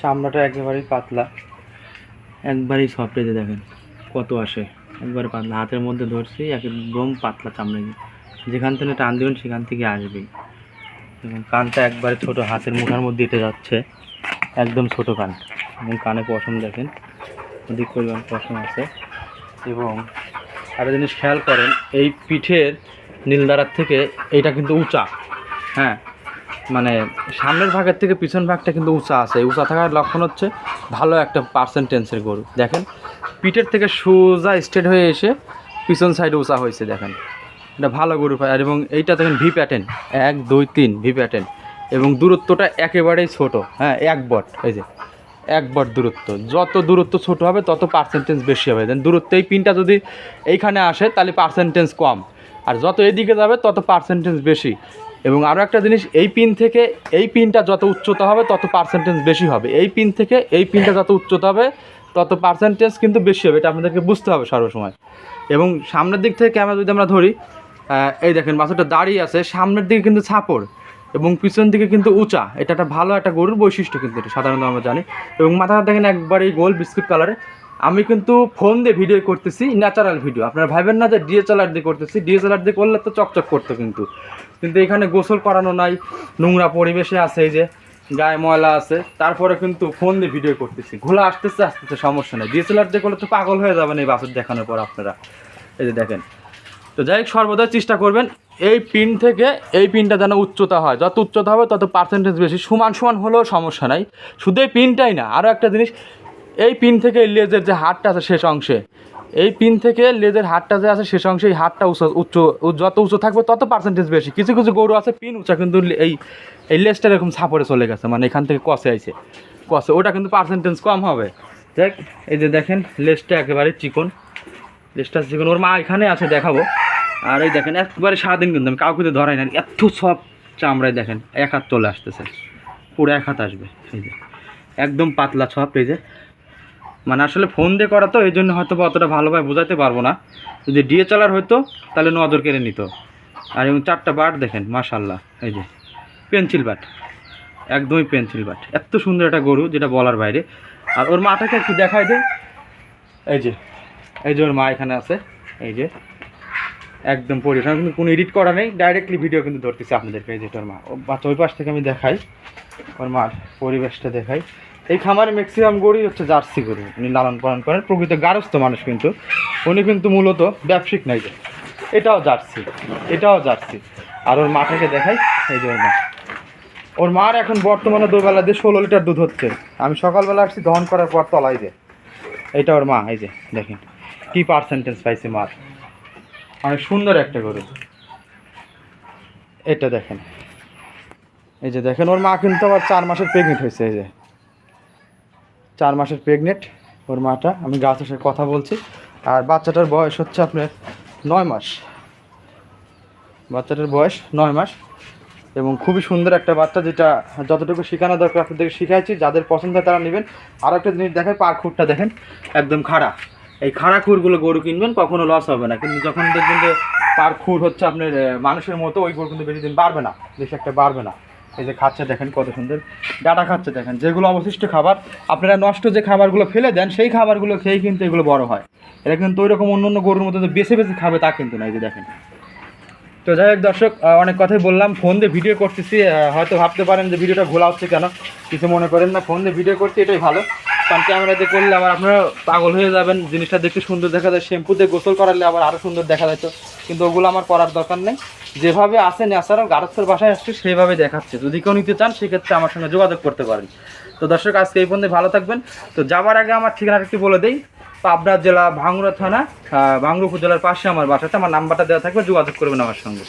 চামড়াটা একেবারেই পাতলা। একবারেই সফট এই দেখেন কত আসে। একবারে পাতলা। হাতের মধ্যে ধরছি, একদম পাতলা চামড়া যেখান থেকে টান দেবেন, সেখান থেকে আসবেই। কানটা একবারে ছোট, হাতের মুঠার মধ্যে এটে যাচ্ছে। একদম ছোট কান। এবং কানে পশম দেখেন, অধিক পরিমাণ পশম আছে। এবং আরও জিনিস খেয়াল করেন, এই পিঠের নীলদারার থেকে এইটা কিন্তু উঁচা। হ্যাঁ মানে সামনের ভাগের থেকে পিছন ভাগটা কিন্তু উঁচা আছে। উঁচা থাকার লক্ষণ হচ্ছে ভালো একটা পার্সেন্টেন্সের গরু। দেখেন, পিঠের থেকে সোজা স্ট্রেট হয়ে এসে পিছন সাইডে উঁচা হয়েছে, দেখেন। এটা ভালো গরু আর এবং এইটা দেখেন ভি প্যাটার্ন এক, দুই, তিন ভি প্যাটার্ন এবং দূরত্বটা একেবারেই ছোট। হ্যাঁ এক বট, এই যে। এক বট দূরত্ব। যত দূরত্ব ছোট হবে, তত পার্সেন্টেজ বেশি হবে। দেন দূরত্ব এই পিনটা যদি এইখানে আসে, তাহলে পার্সেন্টেজ কম। আর যত এদিকে যাবে, তত পার্সেন্টেজ বেশি। এবং আরও একটা জিনিস, এই পিন থেকে এই পিনটা যত উচ্চতা হবে, তত পার্সেন্টেজ বেশি হবে। এই পিন থেকে এই পিনটা যত উচ্চতা হবে, তত পার্সেন্টেজ কিন্তু বেশি হবে। এটা আপনাদেরকে বুঝতে হবে সর্বসময়। এবং সামনের দিক থেকে ক্যামেরা যদি আমরা ধরি এই দেখেন বাছুরটা দাঁড়িয়ে আছে। সামনের দিকে কিন্তু ছাপড়। এবং পিছন দিকে কিন্তু উঁচা। এটা একটা ভালো একটা গরুর বৈশিষ্ট্য কিন্তু এটা, সাধারণত আমরা জানি। এবং মাথাটা দেখেন একবারেই গোল বিস্কুট কালারে আমি কিন্তু ফোন দিয়ে ভিডিও করতেছি ন্যাচারাল ভিডিও আপনারা ভাবেন না যে ডিএসএলআর দিয়ে করতেছি ডিএসএলআর দিয়ে করলে তো চকচক করতো কিন্তু। কিন্তু এখানে গোসল করানো নাই, নোংরা পরিবেশে আছে এই যে, গায়ে ময়লা আছে। তারপরে কিন্তু ফোন দিয়ে ভিডিও করতেছি। ঘোলা আসতেছে আসতেছে, সমস্যা নেই। ডিএসএলআর দিয়ে করলে তো পাগল হয়ে যাবেন এই বাসের দেখানোর পর আপনারা। এই যে দেখেন। তো যাই হোক সর্বদা চেষ্টা করবেন এই পিন থেকে এই পিনটা যেন উচ্চতা হয়। যত উচ্চতা হবে, তত পার্সেন্টেজ বেশি। সমান সমান হলেও সমস্যা নাই। শুধু এই পিনটাই না আরও একটা জিনিস, এই পিন থেকে এই লেজের যে হাড়টা আছে শেষ অংশে, এই পিন থেকে লেজের হাড়টা যে আছে শেষ অংশে, এই হাড়টা উঁচু উচ্চ, যত উঁচু থাকবে, তত পার্সেন্টেজ বেশি। কিছু কিছু গরু আছে পিন উঁচা, কিন্তু এই এই লেজটা এরকম সাপড়ে চলে গেছে মানে এখান থেকে কষে আইছে। কষে, ওটা কিন্তু পার্সেন্টেজ কম হবে। দেখ, এই যে দেখেন লেজটা একেবারে চিকন। লেজটা চিকন। ওর মা এখানে আছে, দেখাবো। আর এই দেখেন, একবারে সারাদিন কিন্তু আমি কাউকে ধরাই না এত সব চামড়ায় দেখেন, এক হাত চলে আসতেছে। পুরো এক হাত আসবে, এই যে। একদম পাতলা ছপ এই যে। মানে আসলে ফোন দিয়ে করা তো, এই জন্য হয়তো বা অতটা ভালোভাবে বোঝাতে পারব না। যদি ডিএচএলআর হতো তাহলে নজর কেড়ে নিত। আর এবং চারটা বাট দেখেন মাশাল্লাহ এই যে। পেন্সিল বাট, একদমই পেন্সিল বাট। এত সুন্দর একটা গরু, যেটা বলার বাইরে। আর ওর মাটাকে একটু দেখাই দে। এই যে এই যে ওর মা এখানে আছে, এই যে। একদম পরিবেশ আমি কিন্তু কোনো এডিট করা নেই ডাইরেক্টলি ভিডিও কিন্তু ধরতেছি আপনাদেরকে ওর মা। বাচ্চা ওই পাশ থেকে আমি দেখাই ওর মার পরিবেশটা দেখাই। এই খামারে ম্যাক্সিমাম গরুই হচ্ছে জার্সি গরু, উনি লালন পালন করেন। প্রকৃত গারস্থ মানুষ কিন্তু। উনি কিন্তু মূলত ব্যবসায়িক নাই এটাও জার্সি এটাও জার্সি। আর ওর মাটাকে দেখাই, এই যে ওর মা। ওর মার এখন বর্তমানে দুবেলা দিয়ে ষোলো লিটার দুধ হচ্ছে। আমি সকালবেলা আসছি, দহন করার পর তলাই যে। এটা ওর মা, এই যে, দেখেন। কি পার্সেন্টেজ পাইছে মার? অনেক সুন্দর একটা গরু। এটা দেখেন। এই যে দেখেন, ওর মা কিন্তু আবার চার মাসের প্রেগনেন্ট হয়েছে, এই যে। চার মাসের প্রেগনেন্ট ওর মাটা। আমি গাছের সাথে কথা বলছি। আর বাচ্চাটার বয়স হচ্ছে আপনার নয় মাস। বাচ্চাটার বয়স নয় মাস। এবং খুবই সুন্দর একটা বাচ্চা, যেটা যতটুকু শেখানো দরকার আপনাদেরকে শিখাইছি, যাদের পছন্দ হয় তারা নেবেন। আর একটা জিনিস দেখায় পার খুঁটটা দেখেন, একদম খাড়া। এই খাড়া খুরগুলো গরু কিনবেন, কখনো লস হবে না। কিন্তু যখন দেখবেন যে তার খুর হচ্ছে আপনার মানুষের মতো, ওই গরু কিন্তু বেশি দিন বাড়বে না, বেশি একটা বাড়বে না। এই যে খাচ্ছে দেখেন কত সুন্দর, ডাটা খাচ্ছে দেখেন। যেগুলো অবশিষ্ট খাবার, আপনারা নষ্ট যে খাবারগুলো ফেলে দেন, সেই খাবারগুলো খেয়েই কিন্তু এগুলো বড় হয়। এটা কিন্তু ওই রকম অন্য অন্য গরুর মতো যে বেছে বেছে খাবে তা কিন্তু না, এই যে দেখেন। তো যাই হোক দর্শক অনেক কথাই বললাম, ফোন দিয়ে ভিডিও করতেছি হয়তো ভাবতে পারেন যে ভিডিওটা ঘোলা হচ্ছে কেন, কিছু মনে করেন না, ফোন দিয়ে ভিডিও করতে এটাই ভালো। কারণ ক্যামেরা দিয়ে করলে আবার আপনারা পাগল হয়ে যাবেন জিনিসটা দেখতে সুন্দর দেখা যায় শ্যাম্পু দিয়ে গোসল করালে আবার আরও সুন্দর দেখা যেত কিন্তু ওগুলো আমার করার দরকার নেই। যেভাবে আছে ন্যাচারাল গারস্থের বাসায় আসছে সেইভাবে দেখাচ্ছে। যদি কেউ নিতে চান সেক্ষেত্রে আমার সঙ্গে যোগাযোগ করতে পারেন। তো দর্শক আজকে এই পর্যন্ত ভালো থাকবেন। তো যাওয়ার আগে আমার ঠিকানাটা একটু বলে দিই। পাবনা জেলা ভাঙ্গুড়া থানা আহ, ভাঙ্গুড়া উপজেলার পাশে আমার বাসাটা। আমার নাম্বারটা দেওয়া থাকবে যোগাযোগ করবেন আমার সঙ্গে।